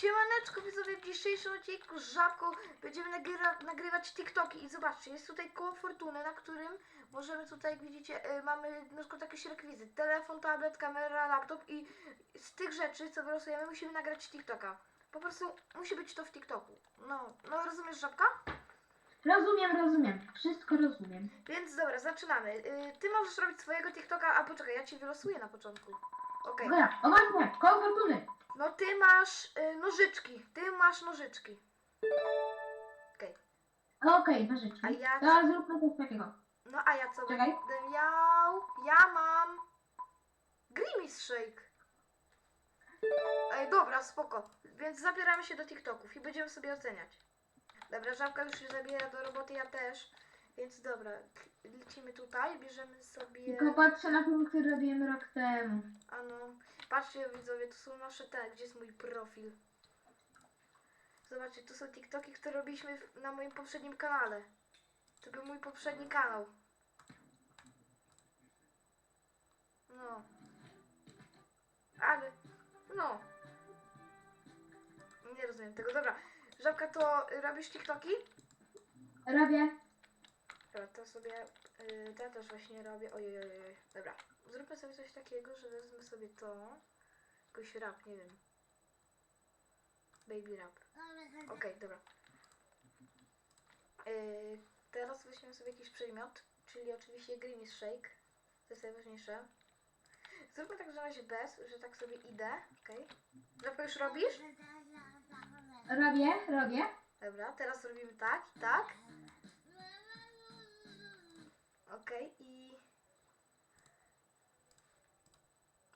Siemaneczko widzowie, w dzisiejszym odcinku z Żabką będziemy nagrywa, nagrywać TikToki i zobaczcie, jest tutaj koło fortuny, na którym możemy tutaj, jak widzicie, y, mamy na przykład jakieś rekwizyty, telefon, tablet, kamera, laptop i z tych rzeczy, co wylosujemy, musimy nagrać TikToka. Po prostu musi być to w TikToku. No, no rozumiesz Żabka? Rozumiem, rozumiem. Wszystko rozumiem. Więc dobra, zaczynamy. Y, ty możesz robić swojego TikToka, a poczekaj, ja ci wylosuję na początku. Okej. Dobra, uważnie, koło fortuny. No ty masz y, nożyczki, ty masz nożyczki. Okej. Okej, nożyczki. A ja- To zróbmy coś takiego. No a ja co Czekaj. będę miał? Ja mam Grimace Shake. Ej, dobra, spoko. Więc zabieramy się do TikToków i będziemy sobie oceniać. Dobra, żabka już się zabiera do roboty, ja też. Więc dobra, lecimy tutaj, bierzemy sobie... Tylko patrzę na film, który robiłem rok temu. A no, patrzcie widzowie, to są nasze te, gdzie jest mój profil. Zobaczcie, to są TikToki, które robiliśmy na moim poprzednim kanale. To był mój poprzedni kanał. No. Ale, no. Nie rozumiem tego. Dobra, Żabka, to robisz TikToki? Robię. Dobra, to sobie, y, to ja też właśnie robię, ojej, ojej, ojej. dobra, zróbmy sobie coś takiego, że wezmę sobie to, jakoś rap, nie wiem, baby rap, okej, dobra. Y, teraz weźmiemy sobie jakiś przedmiot, czyli oczywiście Grimace Shake, to jest najważniejsze. Zróbmy tak, że na razie bez, że tak sobie idę, okej. Okay. już robisz? Robię, robię. Dobra, teraz robimy tak i tak. Okej, i...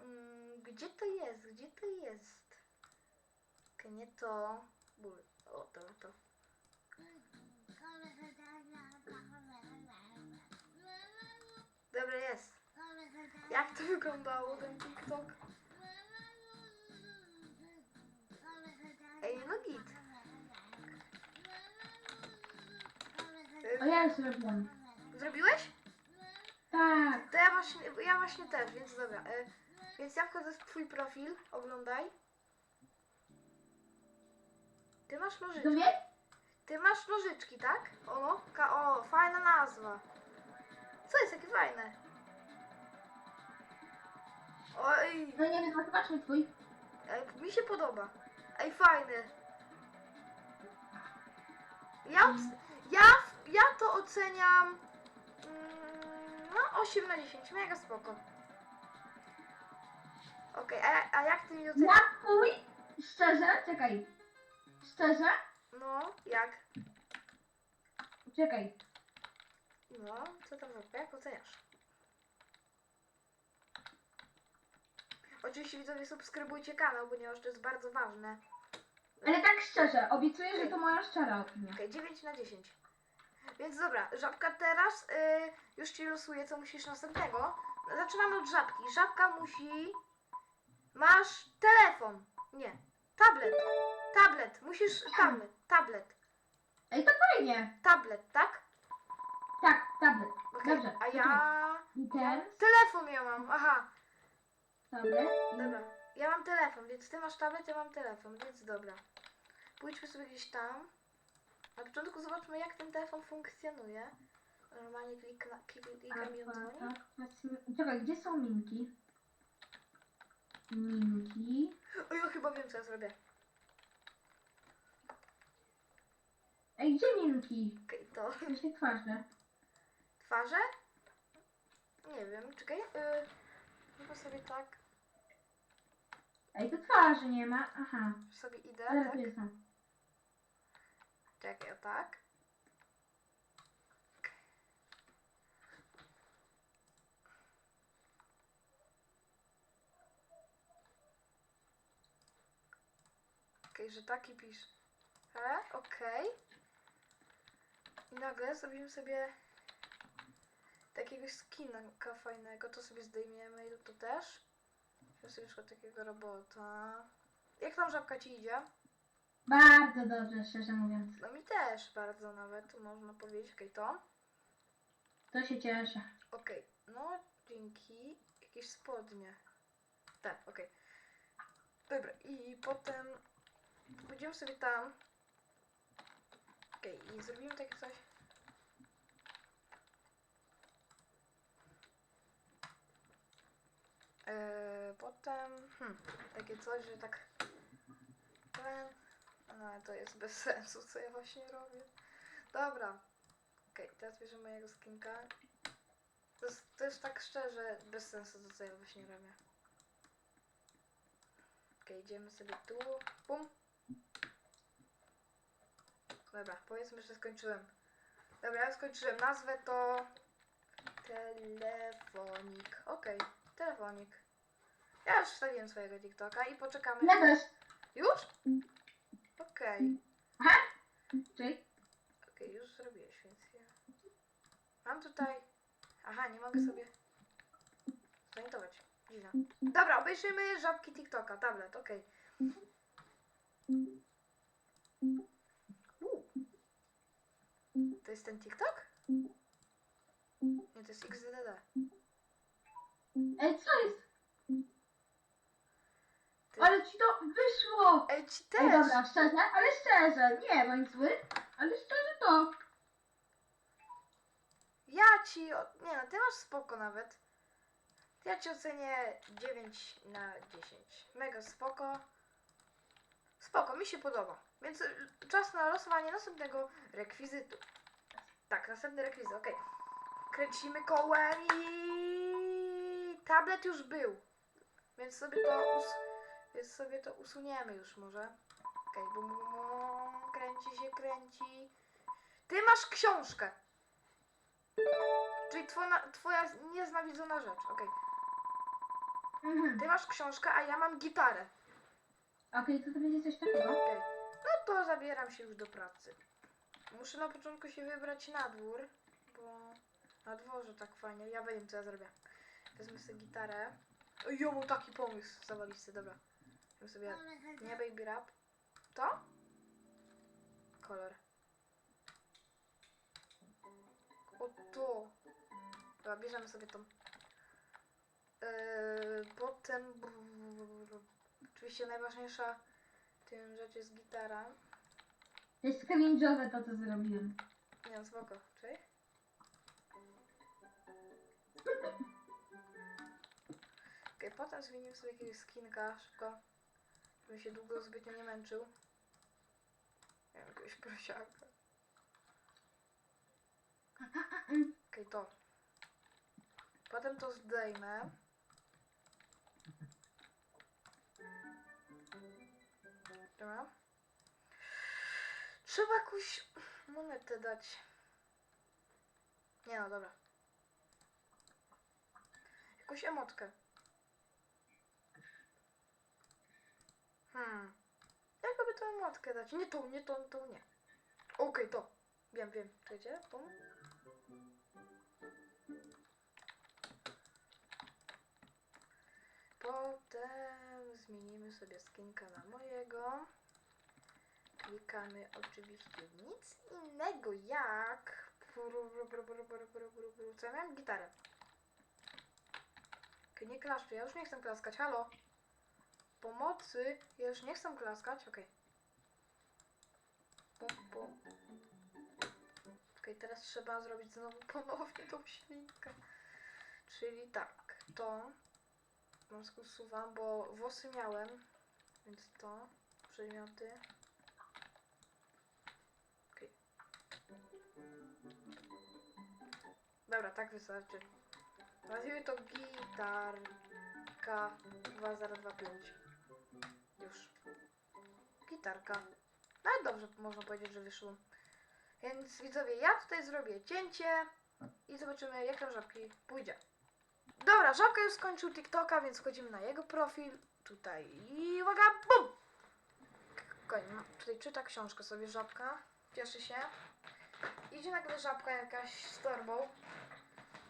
Mm, gdzie to jest? Gdzie to jest? Okej, nie to. Ból. O, to, to. Dobra, jest. Jak to wyglądało, ten TikTok? Ej, no git. O, ja już robiłem. Zrobiłeś? To ja właśnie, ja właśnie też, więc dobra. E, więc ja wchodzę w twój profil, oglądaj. Ty masz nożyczki. Ty masz nożyczki, tak? O, o, fajna nazwa. Co jest, jakie fajne? Oj, No nie wiem, zobaczmy twój. e, mi się podoba. Ej, fajny. Ja, ja, ja to oceniam mm, no 8 na 10, mega spoko. Okej, a, a jak ty mi oceniasz? Ja twój, szczerze, czekaj. Szczerze? No, jak? Czekaj. No, co tam za jak oceniasz? Oczywiście widzowie subskrybujcie kanał, ponieważ to jest bardzo ważne. Ale tak szczerze, obiecuję, że to moja szczera opinia. Okej, 9 na 10. Więc dobra, żabka teraz y, już ci losuję, co musisz następnego. Zaczynamy od żabki. Żabka musi. Masz telefon. Nie. Tablet. Tablet. Musisz. Tablet. Tablet. Ej, to fajnie. Tablet, tak? Tak, tablet. Okej. Dobrze. A ja. I ten Telefon ja mam. Aha. tablet. I... Dobra. Ja mam telefon, więc ty masz tablet, ja mam telefon, więc dobra. Pójdźmy sobie gdzieś tam. Na początku zobaczmy, jak ten telefon funkcjonuje. Normalnie klikna, klikam i on Tak, tak. Czekaj, gdzie są minki? Minki. O, ja chyba wiem, co ja zrobię. Ej, gdzie minki? Okej, to. Się twarze. Twarze? Nie wiem, czekaj. Yy, chyba sobie tak, Ej, to twarzy nie ma. Aha. sobie idę, Ale tak? Czekaj, tak. Okej, że taki pisz. E, okej. I nagle zrobimy sobie takiego skina fajnego, to sobie zdejmiemy i to też. Weźmy sobie na przykład takiego robota. Jak tam żabka ci idzie? Bardzo dobrze, szczerze mówiąc. No mi też bardzo nawet, można powiedzieć. Okej, to. To się cieszę. Okej, no dzięki. Jakieś spodnie. Tak, okej. Dobra, i potem Idziemy sobie tam. Okej, i zrobimy takie coś. Eee, potem, hmm, takie coś, że tak ten, ale to jest bez sensu, co ja właśnie robię. Dobra, okej, teraz bierzemy mojego skinka. To jest, jest tak szczerze bez sensu, to co ja właśnie robię. Okej, idziemy sobie tu, bum. Dobra, powiedzmy, że skończyłem. Dobra, ja skończyłem. Nazwę to telefonik. Okej, telefonik. Ja już wstawiłem swojego TikToka i poczekamy. Ja też. Już? Okej. Czyli? Okej, już zrobiłeś, więc ja... Mam tutaj... Aha, nie mogę sobie... Zorientować. Dziwne. Dobra, obejrzymy żabki TikToka. Tablet, okej. U. To jest ten TikTok? Nie, to jest XDD. Ej, co jest? Ale ci to wyszło! Ej, ci Ej, też! dobra, szczerze, ale szczerze, nie bądź zły, ale szczerze to. Ja ci... o- Nie no, ty masz spoko nawet. Ja ci ocenię 9 na 10. Mega spoko. Spoko, mi się podoba. Więc y, czas na losowanie następnego rekwizytu. Tak, następny rekwizyt, okej. Kręcimy kołem i... Tablet już był. Więc sobie to us... Więc sobie to usuniemy już może. Okej, bum, bum, bum, kręci się, kręci. Ty masz książkę. Czyli twoja, twoja nieznawidzona rzecz, okej. Mhm. Ty masz książkę, a ja mam gitarę. Okej, to to będzie coś takiego. Okej. No to zabieram się już do pracy. Muszę na początku się wybrać na dwór, bo na dworze tak fajnie. Ja wiem co ja zrobię. Wezmę sobie gitarę. O, ja taki pomysł. Zawalisty, dobra. Wezmę sobie nie baby rap. To? Kolor. O to. Dobra, bierzemy sobie tą. Yy, potem. Oczywiście najważniejsza w tym rzecz jest gitara. Jest cringe'owe to, co zrobiłem. Nie, no spoko. Czyli? Okej, potem zmienimy sobie jakiegoś skinka szybko. Żebym się długo zbytnio nie męczył. Wiem, jakiegoś prosiaka. Okej, to. Potem to zdejmę. Dobra. Trzeba jakąś monetę dać. Nie no, dobra. Jakąś emotkę. Hmm. Jakoby tą emotkę dać? Nie tą, nie tą, tą nie. Okej, to. Wiem, wiem. Czekajcie, tą. Potem zmienimy sobie skinka na mojego. Klikamy oczywiście nic innego jak... Co ja miałem? Gitarę. Nie klaszczę, ja już nie chcę klaskać, halo. Pomocy, ja już nie chcę klaskać, okej. Pum. Okej, teraz trzeba zrobić znowu ponownie tą ślinkę. Czyli tak, to Masku usuwam, bo włosy miałem, więc to, przedmioty. Okej. Dobra, tak wystarczy. Nazwijmy to gitarka 2025. Już. Gitarka. No i dobrze, można powiedzieć, że wyszło. Więc widzowie, ja tutaj zrobię cięcie i zobaczymy jak tam żabki pójdzie. Dobra, Żabka już skończył TikToka, więc wchodzimy na jego profil. Tutaj i uwaga, bum! Koń, ma- tutaj czyta książkę sobie Żabka. Cieszy się. Idzie nagle Żabka jakaś z torbą.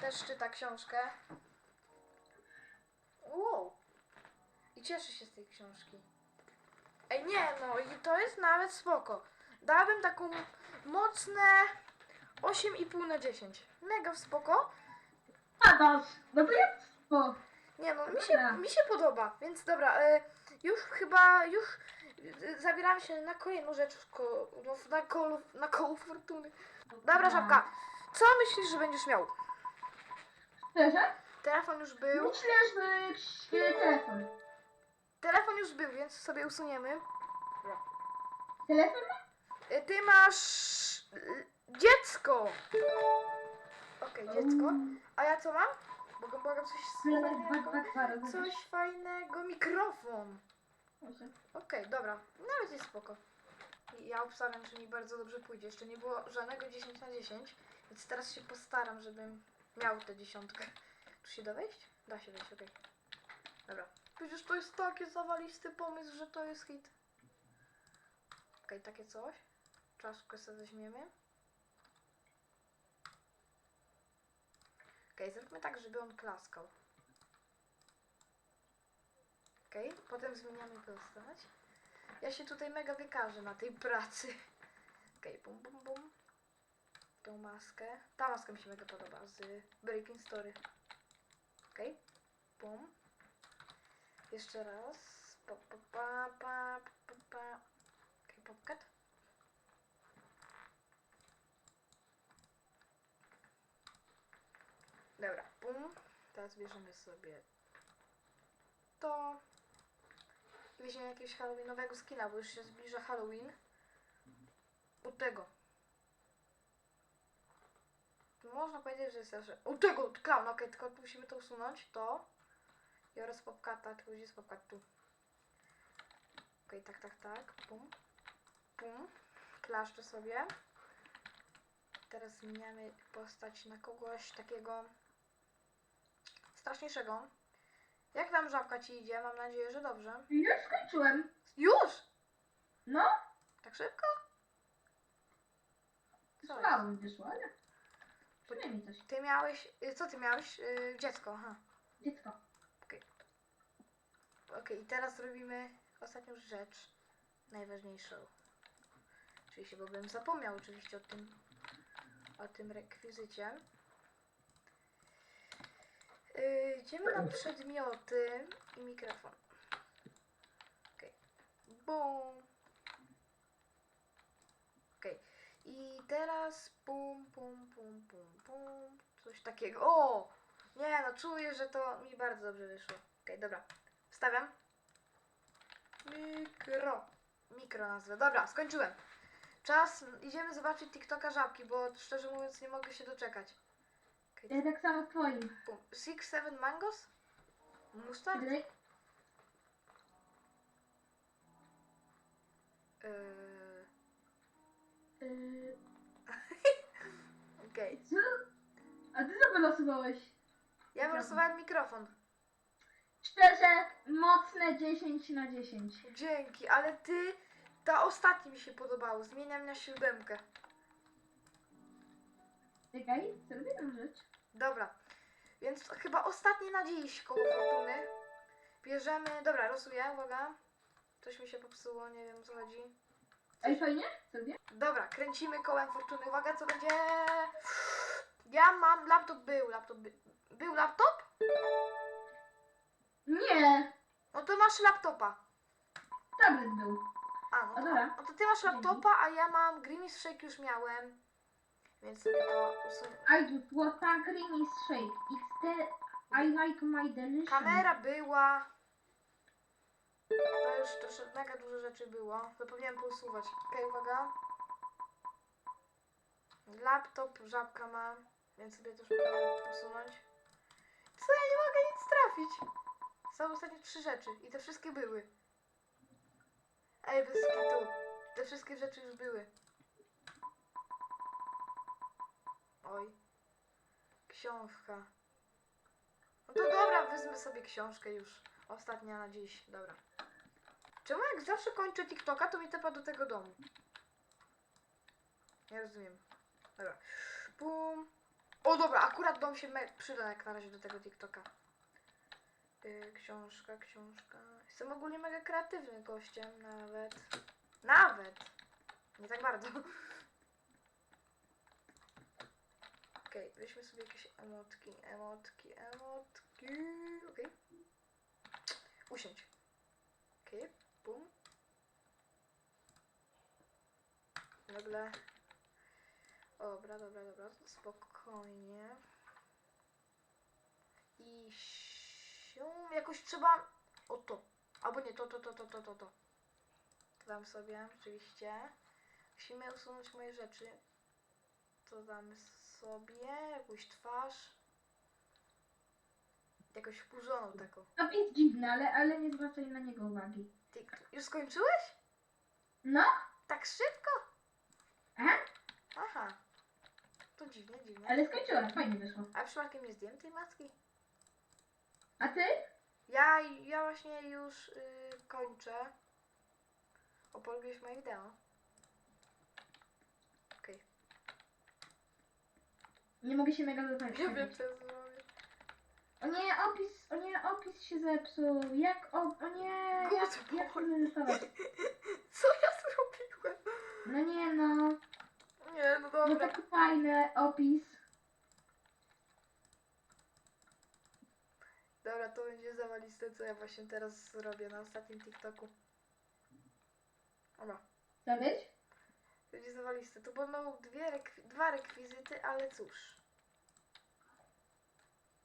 Też czyta książkę. Wow. I cieszy się z tej książki. Ej, nie, no i to jest nawet spoko. Dałabym taką mocne 8,5 na 10. Mega spoko. Jak to? Nie no, mi się, Dobra. mi się podoba, więc dobra, y, już chyba, już y, zabieramy się na kolejną rzecz, w ko- no, w- na, kolu, na koło fortuny. Dobra, Żabka, co myślisz, że będziesz miał? Szczerze? Telefon już był, Myślę, że e, telefon. Telefon już był, więc sobie usuniemy. Telefon? Y, Ty masz y, dziecko. Okej, dziecko. A ja co mam? Błagam, błagam, coś fajnego. Coś fajnego. Mikrofon. Okej, dobra. Nawet jest spoko. I Ja obstawiam, że mi bardzo dobrze pójdzie. Jeszcze nie było żadnego 10 na 10, więc teraz się postaram, żebym miał tę dziesiątkę. Tu się da wejść? Da się wejść, okej. Dobra. Przecież to jest taki zawalisty pomysł, że to jest hit. Okej, takie coś. Czaszkę sobie weźmiemy. Okej, zróbmy tak, żeby on klaskał. Okej, potem zmieniamy postać. Ja się tutaj mega wykażę na tej pracy. Okej, bum bum bum. Tą maskę. Ta maska mi się mega podoba z Breaking Story. Okej, bum. Jeszcze raz. Pa, pa, pa, pa, pa, pa. Popkat. Dobra, bum. Teraz bierzemy sobie to. I weźmiemy jakiegoś halloweenowego skina, bo już się zbliża Halloween. U tego. Można powiedzieć, że jest U tego, clown, okej, tylko musimy to usunąć. To. I oraz popkata, tylko gdzie jest popkat tu. Okej, tak, tak, tak. Pum. Pum. Klaszczę sobie. Teraz zmieniamy postać na kogoś takiego straszniejszego. Jak tam żabka ci idzie? Mam nadzieję, że dobrze. Już skończyłem. Już! No, Tak szybko? Co słabo mi wyszło, ale przynajmniej coś. Ty miałeś. Co ty miałeś? Y, Dziecko, aha. Dziecko. Okej, i teraz robimy ostatnią rzecz. Najważniejszą. Oczywiście, bo bym zapomniał oczywiście o tym. O tym rekwizycie. Yy, idziemy na przedmioty i mikrofon. Okej. Bum. Okej. I teraz pum, pum, pum, pum, pum. Coś takiego. O! Nie, no czuję, że to mi bardzo dobrze wyszło. Okej, dobra. Wstawiam. Mikro. Mikro nazwę. Dobra, skończyłem. Czas, idziemy zobaczyć TikToka żabki, bo szczerze mówiąc nie mogę się doczekać. Okej, Ja tak samo twoim. pum. Six, seven mangos? Mustard? Yy, Yy, Okej. co? A ty co wylosowałeś? Ja wylosowałem mikrofon. Szczerze, mocne 10 na 10. Dzięki, ale ty... Ta ostatnia mi się podobało. Zmieniam na siódemkę. Czekaj, zrobię jedną rzecz. Dobra. Więc chyba ostatnie na dziś koło fortuny. Bierzemy... Dobra, losuję, uwaga. Coś mi się popsuło, nie wiem o co chodzi. Ej, fajnie? Zrobię? Dobra, kręcimy kołem fortuny. Uwaga, co będzie? Ja mam... Laptop był, laptop by... Był laptop? Nie! No to masz laptopa. Tablet był. A, no to, dobra. no to ty masz laptopa, a ja mam Grimace Shake już miałem. Więc sobie to usunę. I do what a creamy shake. The... I like my delicious. Kamera była. To już troszkę mega dużo rzeczy było. Zapomniałem pousuwać. Okej, uwaga. Laptop, żabka ma, więc sobie też mogę usunąć. Co, ja nie mogę nic trafić. Są ostatnie trzy rzeczy i te wszystkie były. Ej, bez kitu. Te wszystkie rzeczy już były. Oj. Książka. No to dobra, wezmę sobie książkę już. Ostatnia na dziś. Dobra. Czemu jak zawsze kończę TikToka, to mi tepa do tego domu? Nie rozumiem. Dobra. Bum. O dobra, akurat dom się przyda jak na razie do tego TikToka. Yy, książka, książka. Jestem ogólnie mega kreatywnym gościem, nawet. Nawet! Nie tak bardzo. Okej, weźmy sobie jakieś emotki, emotki, emotki. Okej. Usiądź. Okej, bum. nagle. Dobra, dobra, dobra, spokojnie. I się jakoś trzeba. O to. Albo nie, to, to, to, to, to, to, to. Dam sobie, oczywiście. Musimy usunąć moje rzeczy. To damy sobie jakąś twarz. Jakoś wkurzoną taką. To jest dziwne, ale, ale nie zwracaj na niego uwagi. Ty, już skończyłeś? No? Tak szybko? Aha, Aha. To dziwne, dziwne. ale skończyłem, fajnie wyszło. A przypadkiem nie zdjąłem tej maski? A ty? Ja, ja właśnie już y, kończę. O, polubiłeś moje wideo. Okej. Nie mogę się mega dotarć. Ja wiem, co zrobię. O nie, opis, o nie, opis się zepsuł. Jak, o, o nie, Good jak, jak to boy. zarysować? Co ja zrobiłem? No nie no, Nie, no no dobra. taki fajny opis. Dobra, to będzie zawaliste, co ja właśnie teraz zrobię na ostatnim TikToku. Dobra. Co być? Będzie zawaliste. Tu będą dwie rekwi- dwa rekwizyty, ale cóż.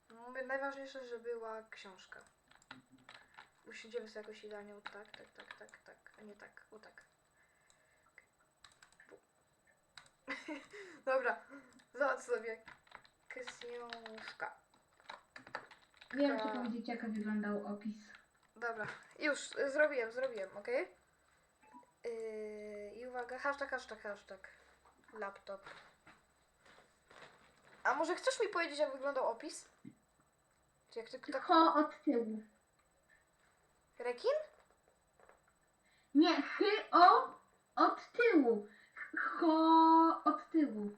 Mówię, najważniejsze, że była książka. Usiądziemy sobie jakoś idealnie, o tak, tak, tak, tak, tak, a nie tak, o tak. Dobra, zobacz sobie. Książka. Wiem, Tak. powiedzieć, jak wyglądał opis. Dobra, już y, zrobiłem, zrobiłem, ok? Yy, I uwaga, hashtag, hashtag, hashtag. Laptop. A może chcesz mi powiedzieć, jak wyglądał opis? Czy jak ty tak... Ho od tyłu. Rekin? Nie, chy, o, od tyłu. Ho, od tyłu.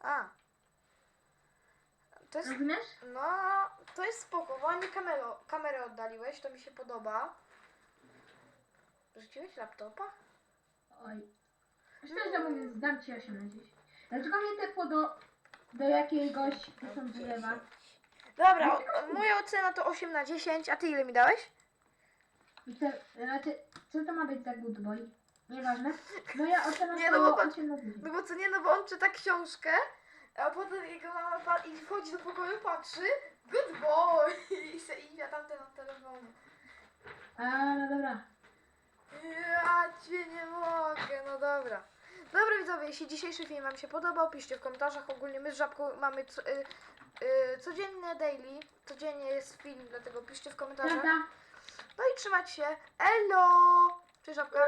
A. To jest... Rozumiesz? No, to jest spoko, bo nie kamero, kamerę oddaliłeś, to mi się podoba. Rzuciłeś laptopa? Oj. Szczerze mówiąc, dam ci 8 na 10. Dlaczego mnie tepło do, do jakiegoś są drzewa? Dobra, o, moja ocena to 8 na 10, a ty ile mi dałeś? I te, znaczy, co to ma być za good boy? Nieważne. Moja ocena Nie, to no bo patrz- 8 na 10. No bo co nie, no bo on czyta książkę, a potem jego mama pa- i wchodzi do pokoju, patrzy, good boy, i se iwia tamten na telefonie. A, no dobra. Ja cię nie mogę, no dobra. Dobra widzowie, jeśli dzisiejszy film wam się podobał, piszcie w komentarzach. Ogólnie my z Żabką mamy co, y, y, codzienne daily, codziennie jest film, dlatego piszcie w komentarzach. Prawda? No i trzymać się. Elo! Cześć Żabka.